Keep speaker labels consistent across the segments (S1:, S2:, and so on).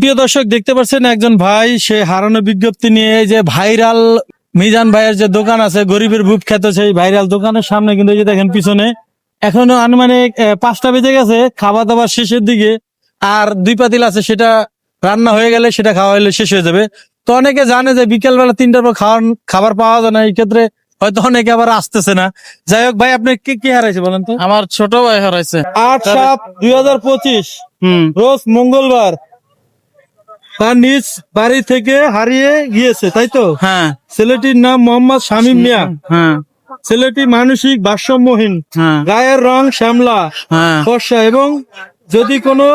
S1: প্রিয় দর্শক দেখতে পাচ্ছেন একজন ভাই সে হারানো বিজ্ঞপ্তি নিয়ে এই যে ভাইরাল মিজান ভাইয়ের যে দোকান আছে গরিবের বুক খ্যাত সেই ভাইরাল দোকানের সামনে কিন্তু এই যে দেখেন পিছনে এখনও আনুমানিক পাঁচটা বেজে গেছে খাওয়া দাওয়ার শেষের দিকে আর দুই পাতিল আছে সেটা রান্না হয়ে গেলে সেটা খাওয়া হলে শেষ হয়ে যাবে। তো অনেকে জানে যে বিকেল বেলা তিনটার পর খাওয়ার খাবার পাওয়া যায় না এই ক্ষেত্রে হয়তো অনেকে আবার আসতেছে না। যাই হোক ভাই আপনি কি কি হারাইছে বলেন তো?
S2: আমার ছোট ভাই হারাইছে।
S1: আট সাত দুই হাজার পঁচিশ
S2: হুম।
S1: রোজ মঙ্গলবার। তার নিজ বাড়ি থেকে হারিয়ে গিয়েছে তাই তো?
S2: হ্যাঁ।
S1: ছেলেটির নাম মোহাম্মদ শামীম মিয়া।
S2: হ্যাঁ।
S1: ছেলেটি মানসিক ভারসাম্যহীন।
S2: হ্যাঁ।
S1: গায়ের রং শ্যামলা
S2: হ্যাঁ।
S1: ফর্সা এবং যদি কোনো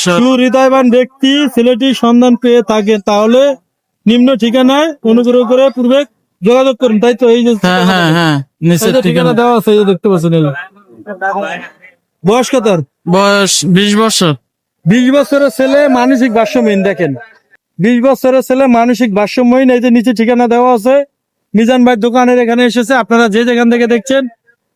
S1: সুহৃদয়বান ব্যক্তি ছেলেটির সন্ধান পেয়ে থাকে তাহলে নিম্ন ঠিকানায় অনুগ্রহ করে পূর্বে যোগাযোগ করুন তাই তো? এই যে
S2: হ্যাঁ ঠিকানা।
S1: দেওয়া আছে দেখতে পাচ্ছেন। বয়স কত?
S2: বয়স বিশ বছর।
S1: বিশ বছরের ছেলে মানসিক ভারসাম্যহীন দেখেন। বিশ বছরের ছেলে মানসিক ভারসাম্যহীন এই যে নিচে ঠিকানা দেওয়া আছে মিজান ভাই দোকানের এখানে এসেছে আপনারা যে যেখান থেকে দেখছেন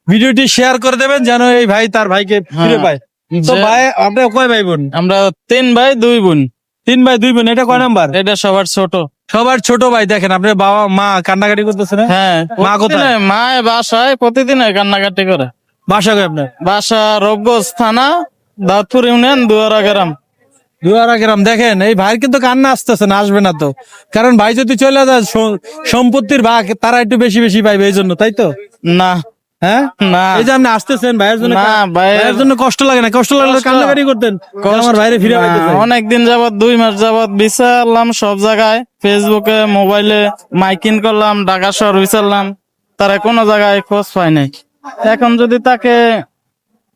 S1: ভিডিওটি শেয়ার করে দেবেন যেন এই ভাই তার ভাইকে ফিরে
S2: হ্যাঁ।
S1: পায়। তো ভাই আপনার কয় ভাই বোন?
S2: আমরা তিন ভাই দুই বোন।
S1: তিন ভাই দুই বোন এটা কয় নাম্বার?
S2: এটা সবার ছোট।
S1: সবার ছোট ভাই দেখেন আপনার বাবা মা কান্নাকাটি করতেছে না?
S2: হ্যাঁ
S1: মা কোথায়?
S2: মায় বাসায় প্রতিদিন কান্নাকাটি করে।
S1: বাসা কয় আপনার?
S2: বাসা রবগঞ্জ থানা দাউদপুর ইউনিয়ন দুয়ারা গ্রাম।
S1: দুয়ারা গ্রাম দেখেন এই ভাইয়ের কিন্তু কান্না আসতেছে না আসবে না তো। কারণ ভাই যদি চলে যায় সম্পত্তির ভাগ তারা একটু বেশি বেশি পাইবে এই জন্য তাই তো?
S2: না।
S1: হ্যাঁ?
S2: না।
S1: এই যে আপনি আসতেছেন ভাইয়ের জন্য
S2: না, ভাইয়ের-
S1: জন্য কষ্ট লাগে না কষ্ট লাগলে
S2: কষ্ট-
S1: কান্নাকাটি করতেন। আমার ফিরে
S2: অনেক দিন যাবত দুই মাস যাবত বিচারলাম সব জায়গায়। ফেসবুকে মোবাইলে মাইকিং করলাম ঢাকা শহর বিচারলাম তারা কোনো জায়গায় খোঁজ পায় নাই। এখন যদি তাকে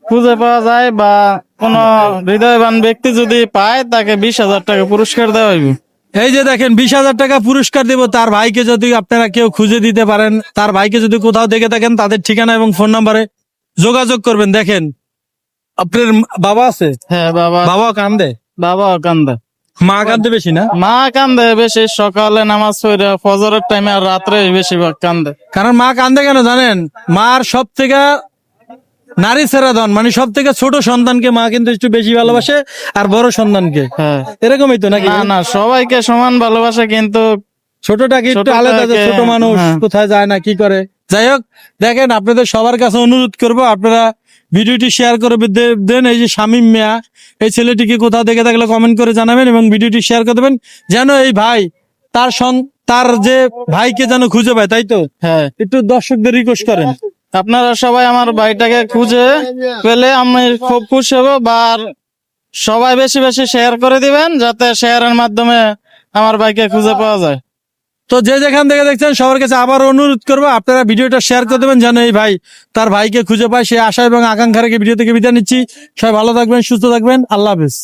S2: খুঁজে পাওয়া যায় বা কোনো হৃদয়বান ব্যক্তি যদি পায় তাকে বিশ হাজার টাকা পুরস্কার দেওয়া হইবে।
S1: এই যে দেখেন বিশ হাজার টাকা পুরস্কার দিব তার ভাইকে যদি আপনারা কেউ খুঁজে দিতে পারেন তার ভাইকে যদি কোথাও দেখে থাকেন তাদের ঠিকানা এবং ফোন নাম্বারে যোগাযোগ করবেন। দেখেন আপনার বাবা আছে?
S2: হ্যাঁ বাবা।
S1: বাবা কান্দে?
S2: বাবা কান্দে।
S1: মা কান্দে বেশি না?
S2: মা কান্দে বেশি সকালে নামাজ পড়ে ফজরের টাইমে আর রাত্রে বেশিরভাগ কান্দে।
S1: কারণ মা কান্দে কেন জানেন? মার সব থেকে নারী ছেড়া ধন মানে সব থেকে ছোট সন্তানকে মা কিন্তু একটু বেশি ভালোবাসে আর বড় সন্তানকে।
S2: হ্যাঁ।
S1: এরকমই তো নাকি?
S2: না না সবাইকে সমান ভালোবাসে কিন্তু
S1: ছোটটাকে একটু আলাদা ছোট মানুষ
S2: হ্যাঁ।
S1: কোথায় যায় না কি করে? যাই হোক দেখেন আপনাদের সবার কাছে অনুরোধ করব আপনারা ভিডিওটি শেয়ার করে দেন এই যে শামীম মিয়া এই ছেলেটিকে কোথাও দেখে থাকলে কমেন্ট করে জানাবেন এবং ভিডিওটি শেয়ার করে দেবেন যেন এই ভাই তার সন- তার যে ভাইকে যেন খুঁজে পায় তাই তো?
S2: হ্যাঁ।
S1: একটু দর্শকদের রিকোয়েস্ট করেন।
S2: আপনারা সবাই আমার ভাইটাকে খুঁজে পেলে আমি খুব খুশি হব বা সবাই বেশি বেশি শেয়ার করে দিবেন যাতে শেয়ারের মাধ্যমে আমার ভাইকে খুঁজে পাওয়া যায়।
S1: তো যে যেখান থেকে দেখছেন, সবার কাছে আবার অনুরোধ করব, আপনারা ভিডিওটা শেয়ার করে দেবেন যেন এই ভাই তার ভাইকে খুঁজে পায়। সে আশা এবং আকাঙ্ক্ষা রেখে ভিডিও থেকে বিদায় নিচ্ছি। সবাই ভালো থাকবেন, সুস্থ থাকবেন। আল্লাহ হাফেজ।